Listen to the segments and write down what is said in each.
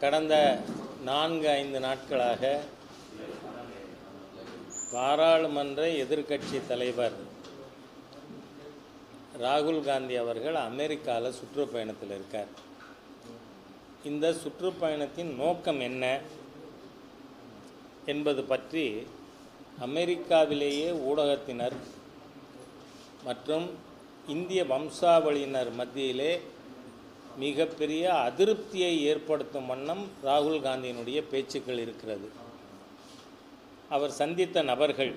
கடந்த நான்கு ஐந்து நாட்களாக பாராளுமன்ற எதிர்க்கட்சி தலைவர் ராகுல் காந்தி அவர்கள் அமெரிக்காவில் சுற்றுப்பயணத்தில் இருக்கார். இந்த சுற்றுப்பயணத்தின் நோக்கம் என்ன என்பது பற்றி அமெரிக்காவிலேயே ஊடகத்தினர் மற்றும் இந்திய வம்சாவளியினர் மத்தியிலே மிகப்பெரிய அதிருப்தியை ஏற்படுத்தும் வண்ணம் ராகுல் காந்தியினுடைய பேச்சுக்கள் இருக்கிறது. அவர் சந்தித்த நபர்கள்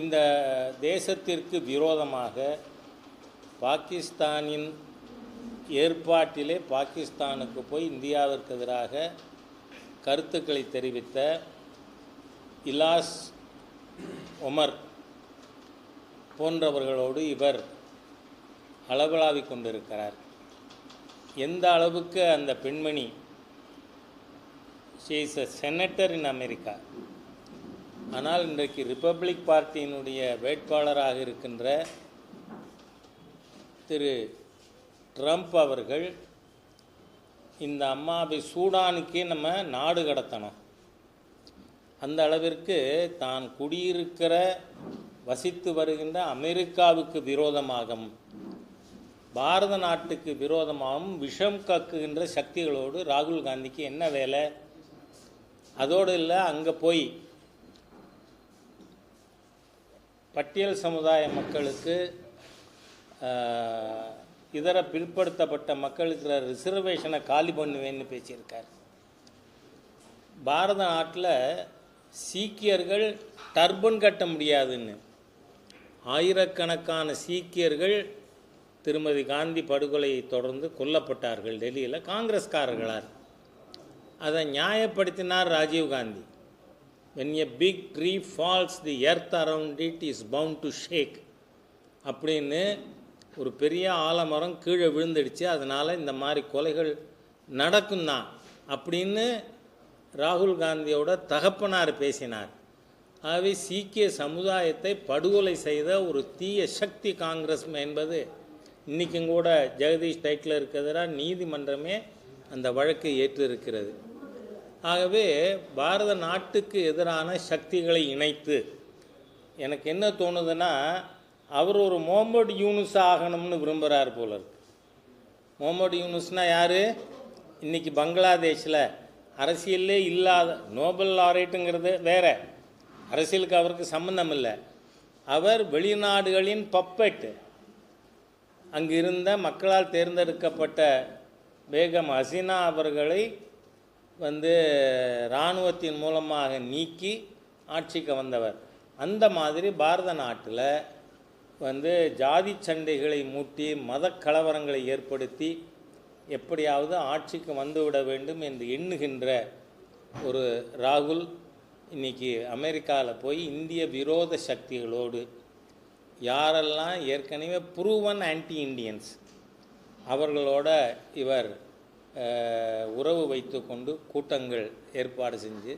இந்த தேசத்திற்கு விரோதமாக பாகிஸ்தானின் ஏற்பாட்டிலே பாகிஸ்தானுக்கு போய் இந்தியாவிற்கு எதிராக கருத்துக்களை தெரிவித்த இலாஸ் ஒமர் போன்றவர்களோடு இவர் அளவலாவிக் கொண்டிருக்கிறார். எந்த அளவுக்கு அந்த பெண்மணி she is a senator in America ஆனால் இன்றைக்கு ரிப்பப்ளிக் பார்ட்டியினுடைய வேட்பாளராக இருக்கின்ற திரு ட்ரம்ப் அவர்கள் இந்த அம்மாவை சூடானுக்கே நம்ம நாடு கடத்தணும். அந்த அளவிற்கு தான் குடியிருக்கிற வசித்து வருகின்ற அமெரிக்காவுக்கு விரோதமாகவும் பாரத நாட்டுக்கு விரோதமாகவும் விஷம் கக்குகின்ற சக்திகளோடு ராகுல் காந்திக்கு என்ன வேலை? அதோடு இல்லை அங்கே போய் பட்டியல் சமுதாய மக்களுக்கு இதர பிற்படுத்தப்பட்ட மக்களுக்கு ரிசர்வேஷனை காலி பண்ணுவேன்னு பேசியிருக்கார். பாரத நாட்டில் சீக்கியர்கள் டர்பன் கட்ட முடியாதுன்னு. ஆயிரக்கணக்கான சீக்கியர்கள் திருமதி காந்தி படுகொலையை தொடர்ந்து கொல்லப்பட்டார்கள் டெல்லியில். காங்கிரஸ்காரர்களார். அதை நியாயப்படுத்தினார் Rajiv Gandhi. When a big tree falls the earth around it is bound to shake அப்படின்னு ஒரு பெரிய ஆலமரம் கீழே விழுந்துடுச்சு. அதனால் இந்த மாதிரி கொலைகள் நடக்கும் தான் அப்படின்னு ராகுல் காந்தியோட தகப்பனார் பேசினார். ஆகவே சீக்கிய சமுதாயத்தை படுகொலை செய்த ஒரு தீய சக்தி காங்கிரஸ் என்பது இன்றைக்கும் கூட ஜெகதீஷ் டைட்டில் இருக்கிறதா நீதிமன்றமே அந்த வழக்கு ஏற்று இருக்கிறது ஆகவே பாரத நாட்டுக்கு எதிரான சக்திகளை இணைத்து எனக்கு என்ன தோணுதுன்னா அவர் ஒரு முகமது யூனுஸ் ஆகணும்னு விரும்புகிறார் போல இருக்கு. முகமது யூனுஸ்னால் யார்? இன்றைக்கி பங்களாதேஷில் அரசியல்லே இல்லாத நோபல் லாரேட்டுங்கிறது வேறு. அரசியலுக்கு அவருக்கு சம்பந்தம் இல்லை அவர் வெளிநாடுகளின் பப்பெட்டு அங்கிருந்த மக்களால் தேர்ந்தெடுக்கப்பட்ட பேகம் ஹசீனா அவர்களை வந்து இராணுவத்தின் மூலமாக நீக்கி ஆட்சிக்கு வந்தவர். அந்த மாதிரி பாரத நாட்டில் வந்து ஜாதி சண்டைகளை மூட்டி மத கலவரங்களை ஏற்படுத்தி எப்படியாவது ஆட்சிக்கு வந்துவிட வேண்டும் என்று எண்ணுகின்ற ஒரு ராகுல் இன்னைக்கு அமெரிக்காவில் போய் இந்திய விரோத சக்திகளோடு யாரெல்லாம் ஏற்கனவே ப்ரூவன் ஆன்டி இண்டியன்ஸ் அவர்களோட இவர் உறவு வைத்து கொண்டு கூட்டங்கள் ஏற்பாடு செஞ்சு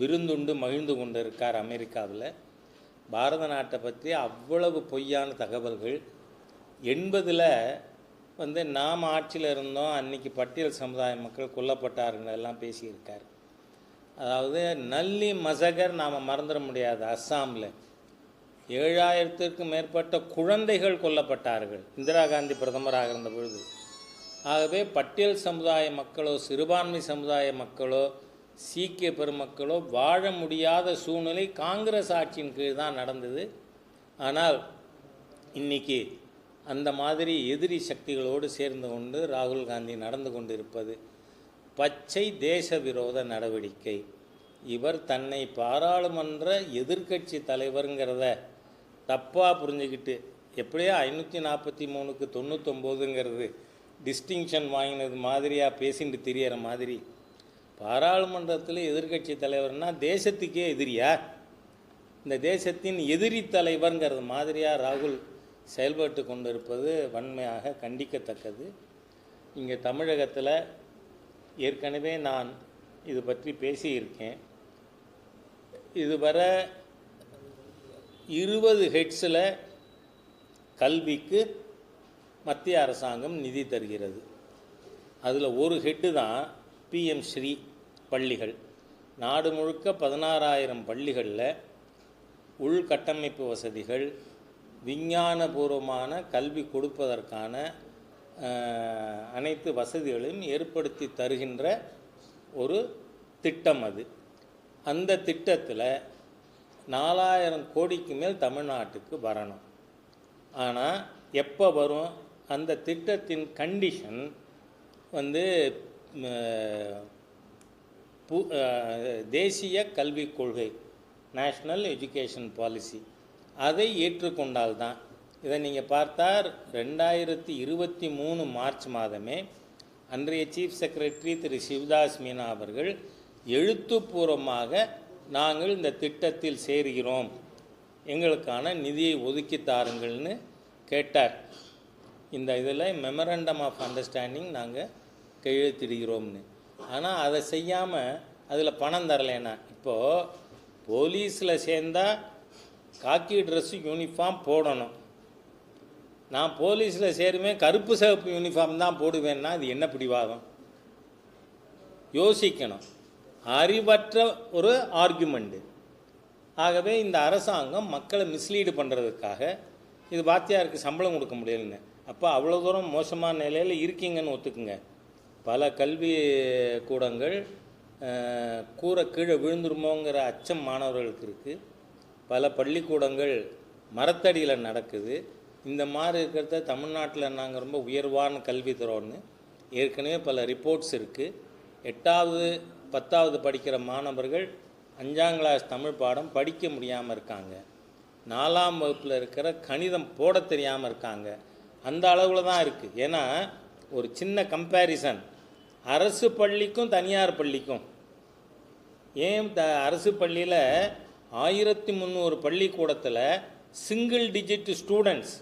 விருந்துண்டு மகிழ்ந்து கொண்டு இருக்கார் அமெரிக்காவில். பாரத நாட்டை பற்றி அவ்வளவு பொய்யான தகவல்கள். எண்பதில் வந்து நாம் ஆட்சியில் இருந்தோம் அன்றைக்கி பட்டியல் சமுதாய மக்கள் கொல்லப்பட்டார்கள் எல்லாம் பேசியிருக்கார். அதாவது நல்லி மசகர் நாம் மறந்துட முடியாது அஸ்ஸாமில். ஏழாயிரத்திற்கும் மேற்பட்ட குழந்தைகள் கொல்லப்பட்டார்கள். இந்திரா காந்தி பிரதமராக இருந்த பொழுது. ஆகவே பட்டியல் சமுதாய மக்களோ சிறுபான்மை சமுதாய மக்களோ சீக்கிய பெருமக்களோ வாழ முடியாத சூழ்நிலை காங்கிரஸ் ஆட்சியின் கீழ் தான் நடந்தது. ஆனால் இன்னைக்கு அந்த மாதிரி எதிரி சக்திகளோடு சேர்ந்து கொண்டு ராகுல் காந்தி நடந்து கொண்டிருப்பது பச்சை தேச விரோத நடவடிக்கை. இவர் தன்னை பாராளுமன்ற எதிர்க்கட்சி தலைவருங்கிறத தப்பாக புரிஞ்சுக்கிட்டு எப்படியோ ஐநூற்றி நாற்பத்தி மூணுக்கு தொண்ணூத்தொம்போதுங்கிறது டிஸ்டிங்ஷன் வாங்கினது மாதிரியாக பேசிட்டு தெரியற மாதிரி. பாராளுமன்றத்தில் எதிர்க்கட்சி தலைவர்னா தேசத்துக்கே எதிரியா? இந்த தேசத்தின் எதிரி தலைவர்ங்கிறது மாதிரியாக ராகுல் செயல்பட்டு கொண்டிருப்பது வன்மையாக கண்டிக்கத்தக்கது. இங்கே தமிழகத்தில் ஏற்கனவே நான் இது பற்றி பேசியிருக்கேன். இதுவரை இருபது ஹெட்ஸில் கல்விக்கு மத்திய அரசாங்கம் நிதி தருகிறது. அதில் ஒரு ஹெட்டு தான் பிஎம் ஸ்ரீ பள்ளிகள். நாடு முழுக்க பதினாறாயிரம் பள்ளிகளில் உள்கட்டமைப்பு வசதிகள் விஞ்ஞானபூர்வமான கல்வி கொடுப்பதற்கான அனைத்து வசதிகளையும் ஏற்படுத்தி தருகின்ற ஒரு திட்டம் அது. அந்த திட்டத்தில் நாலாயிரம் கோடிக்கு மேல் தமிழ்நாட்டுக்கு வரணும். ஆனால் எப்போ வரும்? அந்த திட்டத்தின் கண்டிஷன் வந்து பு தேசிய கல்விக் கொள்கை நேஷ்னல் எஜுகேஷன் பாலிசி அதை ஏற்றுக்கொண்டால்தான் இதை நீங்கள் பார்த்தா ரெண்டாயிரத்தி இருபத்தி மூணு மார்ச் மாதமே அன்றைய சீஃப் செக்ரட்டரி திரு சிவதாஸ் மீனா அவர்கள் எழுத்துப்பூர்வமாக நாங்கள் இந்த திட்டத்தில் சேர்கிறோம். எங்களுக்கான நிதியை ஒதுக்கி தாருங்கள்னு கேட்டார். இந்த இதில் மெமரண்டம் ஆஃப் அண்டர்ஸ்டாண்டிங் நாங்கள் கையெழுத்திடுகிறோம்னு. ஆனால் அதை செய்யாமல் அதில் பணம் தரலைன்னா இப்போது போலீஸில் சேர்ந்தால் காக்கி ட்ரெஸ்ஸு யூனிஃபார்ம் போடணும். நான் போலீஸில் சேருமே கருப்பு சிவப்பு யூனிஃபார்ம் தான் போடுவேன்னா அது என்ன பிடிவாதம்? யோசிக்கணும். அறிவற்ற ஒரு ஆர்குமெண்ட்டு ஆகவே இந்த அரசாங்கம் மக்களை மிஸ்லீடு பண்ணுறதுக்காக இது வாத்தியாருக்கு சம்பளம் கொடுக்க முடியலன்னு. அப்போ அவ்வளோ தூரம் மோசமான நிலையில் இருக்கீங்கன்னு ஒத்துக்குங்க. பல கல்வி கூடங்கள் கூரை கீழே விழுந்துருமோங்கிற அச்சம் மாணவர்களுக்கு இருக்குது பல பள்ளிக்கூடங்கள் மரத்தடியில் நடக்குது. இந்த மாதிரி இருக்கிறத தமிழ்நாட்டில் நாங்கள் ரொம்ப உயர்வான கல்வி தரோன்னு ஏற்கனவே பல ரிப்போர்ட்ஸ் இருக்குது எட்டாவது பத்தாவது படிக்கிற மாணவர்கள் அஞ்சாம் கிளாஸ் தமிழ் பாடம் படிக்க முடியாமல் இருக்காங்க. நாலாம் வகுப்பில் இருக்கிற கணிதம் போட தெரியாமல் இருக்காங்க. அந்த அளவில் தான் இருக்குது ஏன்னா ஒரு சின்ன கம்பேரிசன் அரசு பள்ளிக்கும் தனியார் பள்ளிக்கும். ஏன் த அரசு பள்ளியில் ஆயிரத்தி முந்நூறு பள்ளிக்கூடத்தில் சிங்கிள் டிஜிட் ஸ்டூடெண்ட்ஸ்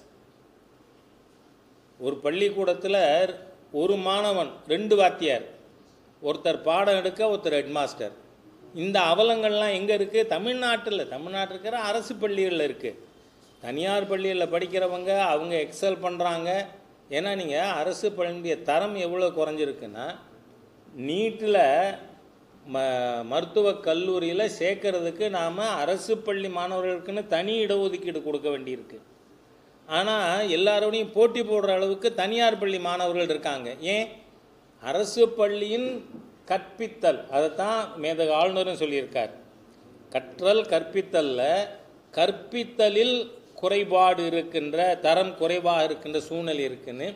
ஒரு பள்ளிக்கூடத்தில் ஒரு மாணவன் ரெண்டு வாத்தியார். ஒருத்தர் பாடம் எடுக்க ஒருத்தர் ஹெட்மாஸ்டர். இந்த அவலங்கள்லாம் எங்கே இருக்குது தமிழ்நாட்டில். தமிழ்நாட்டில் இருக்கிற அரசு பள்ளிகளில் இருக்குது தனியார் பள்ளிகளில் படிக்கிறவங்க அவங்க எக்ஸல் பண்ணுறாங்க ஏன்னா நீங்கள் அரசு பள்ளியுடைய தரம் எவ்வளோ குறைஞ்சிருக்குன்னா நீட்டில் ம மருத்துவக் கல்லூரியில் சேர்க்கறதுக்கு நாம் அரசு பள்ளி மாணவர்களுக்குன்னு தனி இடஒதுக்கீடு கொடுக்க வேண்டியிருக்கு. ஆனால் எல்லாரோடையும் போட்டி போடுற அளவுக்கு தனியார் பள்ளி மாணவர்கள் இருக்காங்க. ஏன்? அரசு பள்ளியின் கற்பித்தல். அதை தான் மேதக ஆளுநரும் சொல்லியிருக்கார். கற்றல் கற்பித்தலில் கற்பித்தலில் குறைபாடு இருக்கின்ற தரம் குறைவாக இருக்கின்ற சூழ்நிலை இருக்குன்னு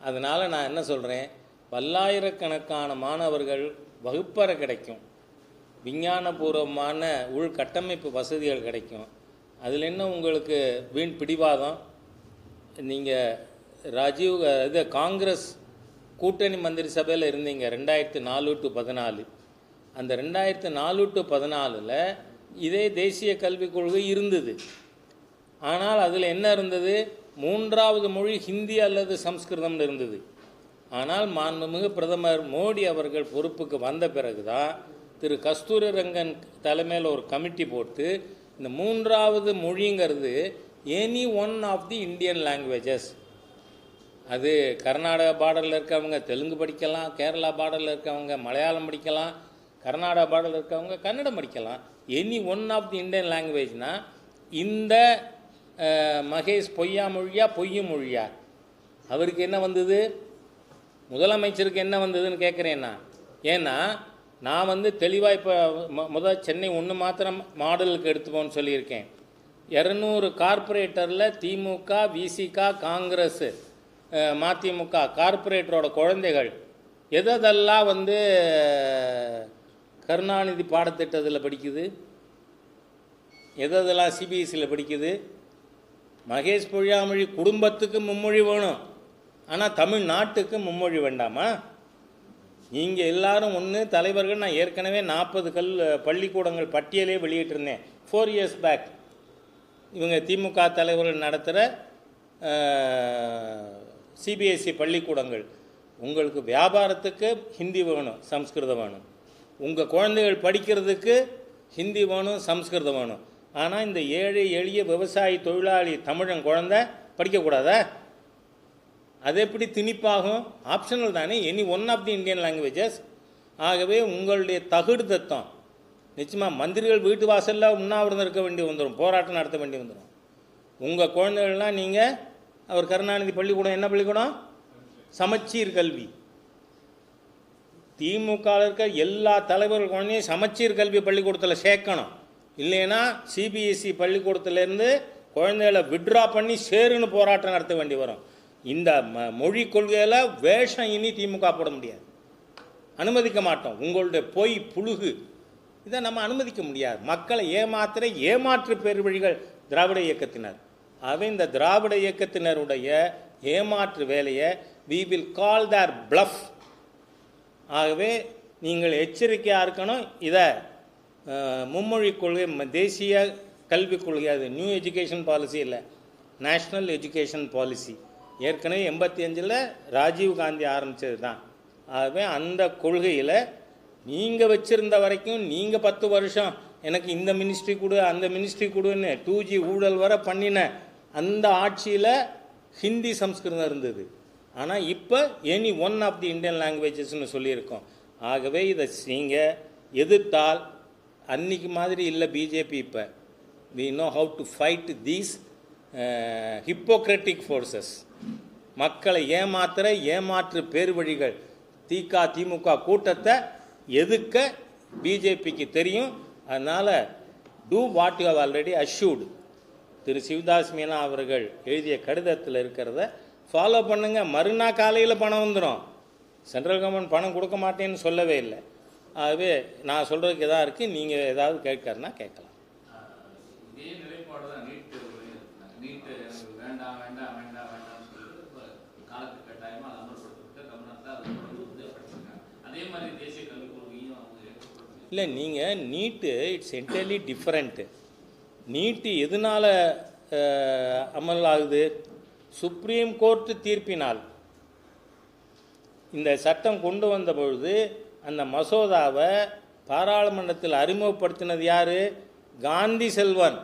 அதனால் நான் என்ன சொல்கிறேன் பல்லாயிரக்கணக்கான மாணவர்கள் வகுப்பறை கிடைக்கும். விஞ்ஞானபூர்வமான உள்கட்டமைப்பு வசதிகள் கிடைக்கும். அதில் என்ன உங்களுக்கு வீண் பிடிவாதம்? நீங்கள் ராஜீவ் இது காங்கிரஸ் கூட்டணி மந்திரி சபையில் இருந்தீங்க ரெண்டாயிரத்து நாலு டு பதினாலு. அந்த ரெண்டாயிரத்து நாலு டு பதினாலில் இதே தேசிய கல்விக் கொள்கை இருந்தது. ஆனால் அதில் என்ன இருந்தது? மூன்றாவது மொழி ஹிந்தி அல்லது சம்ஸ்கிருதம்னு இருந்தது. ஆனால் மாண்புமிகு பிரதமர் மோடி அவர்கள் பொறுப்புக்கு வந்த பிறகு தான் திரு கஸ்தூரி ரங்கன் தலைமையில் ஒரு கமிட்டி போட்டு இந்த மூன்றாவது மொழிங்கிறது any one of the Indian languages அது கர்நாடகா பார்டரில் இருக்கவங்க தெலுங்கு படிக்கலாம் கேரளா பார்டரில் இருக்கவங்க மலையாளம் படிக்கலாம் கர்நாடகா பார்டரில் இருக்கவங்க கன்னடம் படிக்கலாம். Any one of the Indian லாங்குவேஜ்னால் இந்த மகேஷ் பொய்யா மொழியா பொய்யும் மொழியா? அவருக்கு என்ன வந்தது? முதலமைச்சருக்கு என்ன வந்ததுன்னு கேட்குறேன்னா ஏன்னா நான் வந்து தெளிவாக இப்போ முதல் சென்னை ஒன்று மாத்திரம் மாடலுக்கு எடுத்துப்போன்னு சொல்லியிருக்கேன். இரநூறு கார்ப்பரேட்டரில் திமுக விசிக காங்கிரஸ் மதிமுக கார்ப்பரேட்டரோட குழந்தைகள் எதெல்லாம் வந்து கருணாநிதி பாடத்திட்டத்தில் படிக்குது? எதெல்லாம் சிபிஎஸ்சியில் படிக்குது? மகேஷ் பொழியாமொழி குடும்பத்துக்கு மும்மொழி வேணும். ஆனால் தமிழ்நாட்டுக்கு மும்மொழி வேண்டாமா? நீங்கள் எல்லாரும் ஒன்று தலைவர்கள் நான் ஏற்கனவே நாற்பது கல் பள்ளிக்கூடங்கள் பட்டியலே வெளியிட்டிருந்தேன். ஃபோர் இயர்ஸ் பேக் இவங்க திமுக தலைவர்கள் நடத்துகிற சிபிஎஸ்சி பள்ளிக்கூடங்கள். உங்களுக்கு வியாபாரத்துக்கு ஹிந்தி வேணும் சம்ஸ்கிருதம் வேணும். உங்கள் குழந்தைகள் படிக்கிறதுக்கு ஹிந்தி வேணும் சம்ஸ்கிருதம் வேணும். ஆனால் இந்த ஏழை எளிய விவசாயி தொழிலாளி தமிழன் குழந்த படிக்கக்கூடாதா? அது எப்படி திணிப்பாகும்? ஆப்ஷனல் தானே. Any one of the Indian languages ஆகவே உங்களுடைய தகுடு தத்தம் நிச்சயமாக மந்திரிகள் வீட்டு வாசலில் உண்ணாவிரதம் இருக்க வேண்டி வந்துடும் போராட்டம் நடத்த வேண்டி வந்துடும் உங்கள் குழந்தைகள்லாம் நீங்கள் அவர் கருணாநிதி பள்ளிக்கூடம் என்ன பள்ளிக்கூடம்? சமச்சீர் கல்வி. திமுக இருக்க எல்லா தலைவர்கள் குழந்தையும் சமச்சீர் கல்வி பள்ளிக்கூடத்தில் சேர்க்கணும். இல்லைன்னா சிபிஎஸ்சி பள்ளிக்கூடத்துலேருந்து குழந்தைகளை விட்ரா பண்ணி சேருன்னு போராட்டம் நடத்த வேண்டி வரும். இந்த ம மொழி கொள்கையில் வேஷம் இனி திமுக போட முடியாது. அனுமதிக்க மாட்டோம். உங்களுடைய பொய் புழுகு இதை நம்ம அனுமதிக்க முடியாது. மக்களை ஏமாத்துற ஏமாற்று பெருவழிகள் திராவிட இயக்கத்தினர். ஆகவே இந்த திராவிட இயக்கத்தினருடைய ஏமாற்று வேலையை we will call their bluff ஆகவே நீங்கள் எச்சரிக்கையாக இருக்கணும். இதை மும்மொழி கொள்கை தேசிய கல்விக் கொள்கை அது நியூ எஜுகேஷன் பாலிசி இல்லை. நேஷ்னல் எஜுகேஷன் பாலிசி ஏற்கனவே எண்பத்தி அஞ்சில் ராஜீவ் காந்தி ஆரம்பித்தது தான் ஆகவே அந்த கொள்கையில் நீங்கள் வச்சுருந்த வரைக்கும் நீங்கள் பத்து வருஷம். எனக்கு இந்த மினிஸ்ட்ரி கொடு அந்த மினிஸ்ட்ரி கொடுன்னு டூ ஜி ஊழல் வர பண்ணின அந்த ஆட்சியில் ஹிந்தி சம்ஸ்கிருதம் இருந்தது. ஆனால் இப்போ any one of the Indian லாங்குவேஜஸ்னு சொல்லியிருக்கோம். ஆகவே இதை நீங்கள் எதிர்த்தால் அன்னைக்கு மாதிரி இல்லை பிஜேபி இப்போ. We know how to fight these hypocritic forces மக்களை ஏமாத்துற ஏமாற்று பேர்வழிகள். திக திமுக கூட்டத்தை எதுக்க பிஜேபிக்கு தெரியும்? அதனால் do what you have already assured Thiru Sivadas Meena அவர்கள் எழுதிய கடிதத்தில் இருக்கிறத ஃபாலோ பண்ணுங்கள் மறுநாள் காலையில் பணம் வந்துடும் சென்ட்ரல் கவர்மெண்ட் பணம் கொடுக்க மாட்டேன்னு சொல்லவே இல்லை. ஆகவே நான் சொல்கிறதுக்கு எதாவது இருக்குது நீங்கள் ஏதாவது கேட்கறனா கேட்கலாம் இதே நிலைப்பாடு தான் நீட் தேர்வுலையும் இருக்கு நீட் எனக்கு வேண்டாம் வேண்டாம் வேண்டாம் வேண்டாம்னு சொல்லிட்டு இப்போ காலத்து கட்டாயமாக அதை அமல்படுத்துறதுக்கு தமிழ்நாட்டில் அதை கொண்டு வந்து படிச்சிருக்காங்க அதே மாதிரி தேசிய கல்விக் கொள்கையும் அவங்க ஏற்படுத்தி இல்லை நீங்கள் NEET it's entirely different NEET எதனால் அமல் ஆகுது சுப்ரீம் கோர்ட்டு தீர்ப்பினால். இந்த சட்டம் கொண்டு வந்த பொழுது அந்த மசோதாவை பாராளுமன்றத்தில் அறிமுகப்படுத்தினது யார்? காந்தி செல்வன்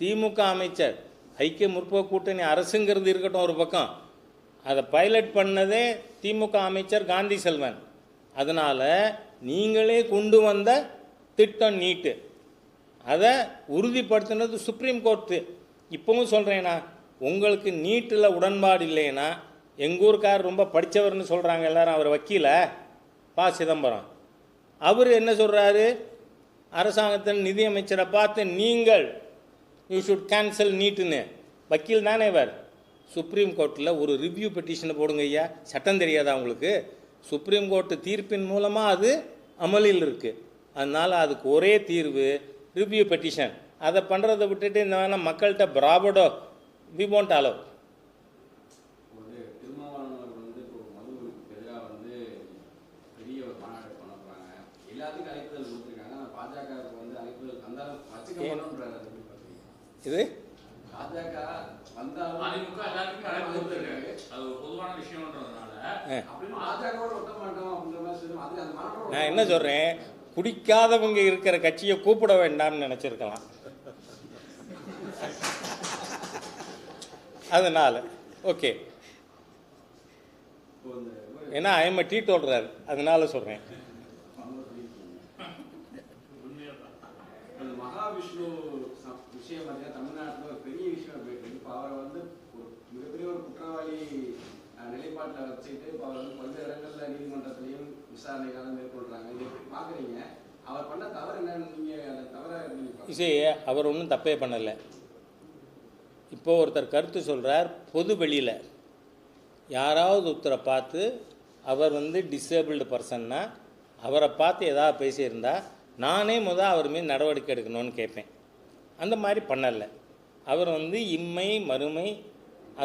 திமுக அமைச்சர். ஐக்கிய முற்போக்கு கூட்டணி அரசுங்கிறது இருக்கட்டும் ஒரு பக்கம். அதை பைலட் பண்ணதே திமுக அமைச்சர் காந்தி செல்வன். அதனால் நீங்களே கொண்டு வந்த திட்டம் நீட்டு. அதை உறுதிப்படுத்தினது சுப்ரீம் கோர்ட்டு இப்போவும் சொல்கிறேன்னா உங்களுக்கு நீட்டில் உடன்பாடு இல்லைன்னா எங்கள் ஊருக்கார் ரொம்ப படித்தவர்னு சொல்கிறாங்க எல்லாரும் அவர் வக்கீல பா. சிதம்பரம். அவர் என்ன சொல்கிறாரு அரசாங்கத்தின் நிதியமைச்சரை பார்த்து நீங்கள் யூ ஷுட் கேன்சல் நீட்டுன்னு. வக்கீல் தானே இவர். சுப்ரீம் கோர்ட்டில் ஒரு ரிவ்யூ பெட்டிஷனை போடுங்க ஐயா. சட்டம் தெரியாதா உங்களுக்கு? சுப்ரீம் கோர்ட்டு தீர்ப்பின் மூலமாக அது அமலில் இருக்குது அதனால் அதுக்கு ஒரே தீர்வு ரிவ்யூ பெட்டிஷன் அதை பண்ணுறதை விட்டுட்டு இந்த வேணால் மக்கள்கிட்ட பிராபடோ வி எப்படி பார்க்குறீங்க இது? பாஜக வந்தாலும் அது பொதுவான விஷயம்ன்றதுனால. நான் என்ன சொல்கிறேன் குடிக்காதவங்க இருக்கிற கட்சியை கூப்பிட வேண்டாம்னு நினச்சிருக்கலாம். அதனால் ஓகே. ஏன்னா ஐஎம் டீ டோல்றார் அதனால சொல்கிறேன் மகாவிஷ்ணு விஷயம் பார்த்தீங்கன்னா தமிழ்நாட்டில் ஒரு பெரிய விஷயம். இப்போ அவரை வந்து ஒரு மிகப்பெரிய ஒரு குற்றவாளி நிலைப்பாட்டில் வச்சுட்டு இப்போ அவர் வந்து பல்வேறு இடங்களில் நீதிமன்றத்திலையும் விசாரணைகளை மேற்கொள்றாங்க. இது பார்க்குறீங்க அவர் பண்ண தவறு என்னன்னு நீங்கள் அந்த தவறை எப்படி இசை அவர் ஒன்றும் தப்பே பண்ணலை. இப்போ ஒருத்தர் கருத்து சொல்கிறார் பொது வெளியில். யாராவது ஒருத்தரை பார்த்து அவர் வந்து டிசேபிள்டு பர்சன்னா அவரை பார்த்து ஏதாவது பேசியிருந்தா நானே முதல் அவர் மீது நடவடிக்கை எடுக்கணும்னு கேட்பேன். அந்த மாதிரி பண்ணலை. அவர் வந்து இம்மை மறுமை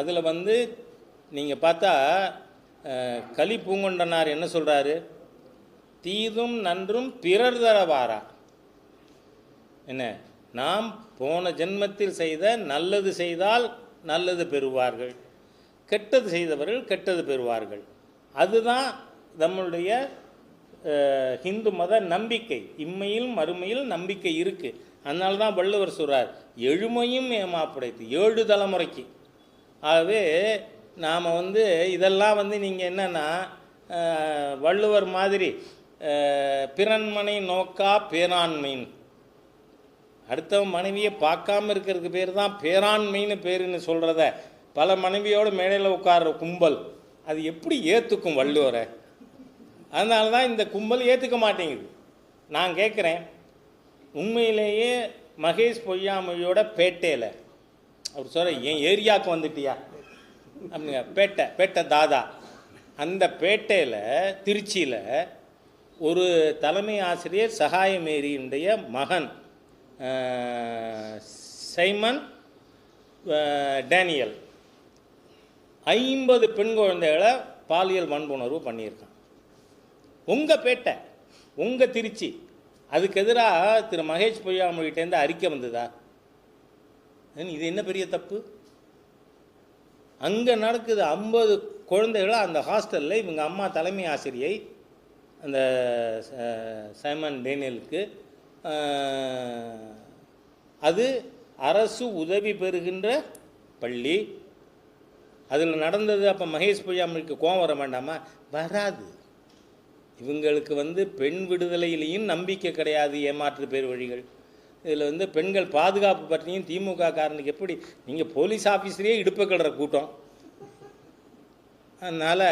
அதில் வந்து நீங்கள் பார்த்தா கலி பூங்கொண்டனார் என்ன சொல்கிறாரு தீதும் நன்றும் பிறர் தரவாரா? என்ன? நாம் போன ஜென்மத்தில் செய்த நல்லது செய்தால் நல்லது பெறுவார்கள். கெட்டது செய்தவர்கள் கெட்டது பெறுவார்கள். அதுதான் நம்மளுடைய ஹிந்து மத நம்பிக்கை. இம்மையில் மறுமையில் நம்பிக்கை இருக்குது அதனால தான் வள்ளுவர் சொல்கிறார் எழுமையும் ஏமாப்படைத்து ஏழு தலைமுறைக்கு. ஆகவே நாம் வந்து இதெல்லாம் வந்து நீங்கள் என்னென்னா வள்ளுவர் மாதிரி பிறன்மனை நோக்கா பேராண்மைன்னு அடுத்தவன் மனைவியை பார்க்காம இருக்கிறதுக்கு பேர் தான் பேராண்மைன்னு பேருன்னு சொல்கிறத பல மனைவியோட மேடையில் உட்கார்ற கும்பல். அது எப்படி ஏற்றுக்கும் வள்ளுவரை? அதனால தான் இந்த கும்பல் ஏற்றுக்க மாட்டேங்குது. நான் கேட்குறேன் உண்மையிலேயே மகேஷ் பொய்யாமொழியோட பேட்டையில். அவர் சொல்கிற என் ஏரியாவுக்கு வந்துட்டியா? அப்படிங்க பேட்டை பேட்டை தாதா. அந்த பேட்டையில் திருச்சியில் ஒரு தலைமை ஆசிரியர் சகாயமேரியினுடைய மகன் சைமன் டேனியல். ஐம்பது பெண் குழந்தைகளை பாலியல் வன்புணர்வு பண்ணியிருக்கான். உங்கள் பேட்டை உங்கள் திருச்சி அதுக்கு எதிராக திரு மகேஷ் பொய்யாமொழிகிட்டேருந்து அறிக்கை வந்ததா? இது என்ன பெரிய தப்பு? அங்கே நடக்குது ஐம்பது குழந்தைகளை அந்த ஹாஸ்டலில் இவங்க அம்மா தலைமை ஆசிரியை அந்த சைமன் டேனியலுக்கு அது அரசு உதவி பெறுகின்ற பள்ளி. அதில் நடந்தது அப்போ மகேஷ் பொய்யாமலுக்கு கோவம் வர வேண்டாமா? வராது. இவங்களுக்கு வந்து பெண் விடுதலையிலையும் நம்பிக்கை கிடையாது ஏமாற்று பேர் வழிகள். இதில் வந்து பெண்கள் பாதுகாப்பு பற்றியும் திமுக காரனுக்கு எப்படி? நீங்கள் போலீஸ் ஆஃபீஸரே இடுப்பு கடுற கூட்டம். அதனால்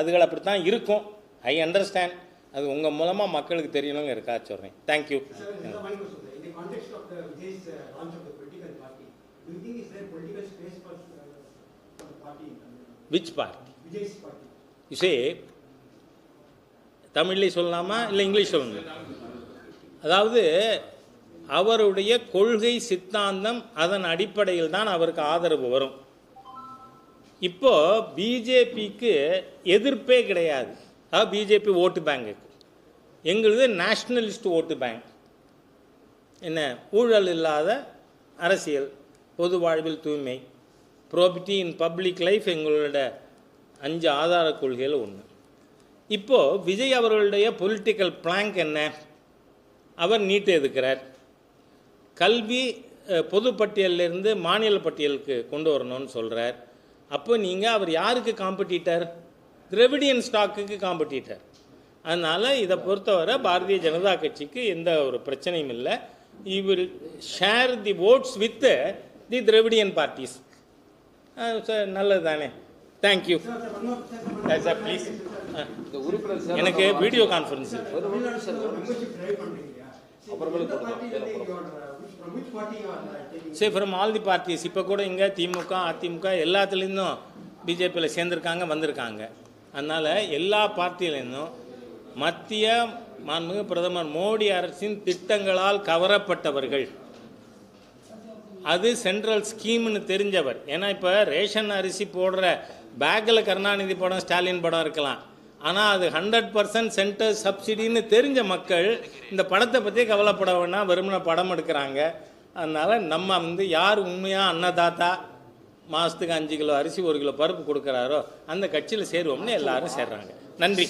அதுகள் அப்படி தான் இருக்கும். ஐ அண்டர்ஸ்டாண்ட் அது உங்கள் மூலமாக மக்களுக்கு தெரியணுங்க இருக்கா சொல்கிறேன் தேங்க்யூ? Which party. யுசே தமிழ்லேயே சொல்லலாமா? இல்லை இங்கிலீஷ் சொல்லணும் அதாவது அவருடைய கொள்கை சித்தாந்தம் அதன் அடிப்படையில் தான் அவருக்கு ஆதரவு வரும். இப்போ பிஜேபிக்கு எதிர்ப்பே கிடையாது. அதாவது பிஜேபி ஓட்டு பேங்குக்கு எங்களுது நேஷ்னலிஸ்ட் ஓட்டு பேங்க் என்ன? ஊழல் இல்லாத அரசியல் பொது வாழ்வில் தூய்மை. ப்ராபிட்டி இன் பப்ளிக் லைஃப் எங்களோட அஞ்சு ஆதார கொள்கையில் ஒன்று இப்போது விஜய் அவர்களுடைய பொலிட்டிக்கல் பிளாங்க் என்ன? அவர் நீட்டு எதுக்கிறார்? கல்வி பொது பட்டியலிருந்து மாநில பட்டியலுக்கு கொண்டு வரணும்னு சொல்கிறார் அப்போ நீங்கள் அவர் யாருக்கு காம்படிட்டர் திரவிடியன் ஸ்டாக்குக்கு காம்படிட்டர் அதனால் இதை பொறுத்தவரை பாரதிய ஜனதா கட்சிக்கு எந்த ஒரு பிரச்சனையும் இல்லை. We will share the votes with the Dravidian parties நல்லது தானே தேங்க்யூ சார் ப்ளீஸ் எனக்கு வீடியோ கான்ஃபரன்ஸ் சரி ஃப்ரம் ஆல் தி பார்ட்டிஸ் இப்போ கூட இங்கே திமுக அதிமுக எல்லாத்துலேருந்தும் பிஜேபியில் சேர்ந்துருக்காங்க வந்திருக்காங்க. அதனால் எல்லா பார்ட்டியிலேருந்தும் மத்திய மாண்புமிகு பிரதமர் மோடி அரசின் திட்டங்களால் கவரப்பட்டவர்கள். அது சென்ட்ரல் ஸ்கீம்னு தெரிஞ்சவர். ஏன்னா இப்போ ரேஷன் அரிசி போடுற பேக்கில் கருணாநிதி படம் ஸ்டாலின் படம் இருக்கலாம். ஆனால் அது ஹண்ட்ரட் பர்சன்ட் சென்டர் சப்சிடின்னு தெரிஞ்ச மக்கள் இந்த படத்தை பற்றி கவலைப்பட வேணாம். வெறுமன படம் எடுக்கிறாங்க. அதனால் நம்ம வந்து யார் உண்மையாக அன்னதாத்தா மாதத்துக்கு அஞ்சு கிலோ அரிசி ஒரு கிலோ பருப்பு கொடுக்குறாரோ அந்த கட்சியில் சேருவோம்னு எல்லாரும் சேர்றாங்க. நன்றி.